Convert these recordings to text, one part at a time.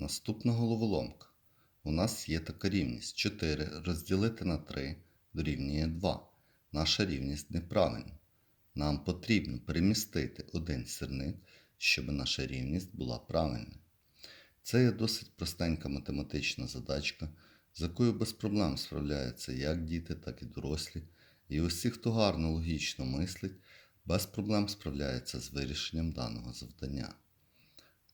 Наступна головоломка. У нас є така рівність 4 розділити на 3 дорівнює 2. Наша рівність неправильна. Нам потрібно перемістити один сірник, щоб наша рівність була правильна. Це є досить простенька математична задачка, з якою без проблем справляються як діти, так і дорослі. І усі, хто гарно логічно мислить, без проблем справляється з вирішенням даного завдання.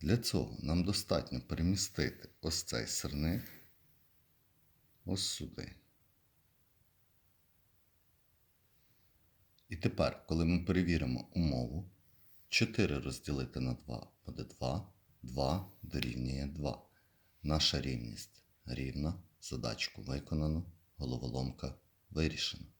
Для цього нам достатньо перемістити ось цей сирник ось сюди. І тепер, коли ми перевіримо умову, 4 розділити на 2 буде 2, 2 дорівнює 2. Наша рівність рівна, задачку виконано, головоломка вирішена.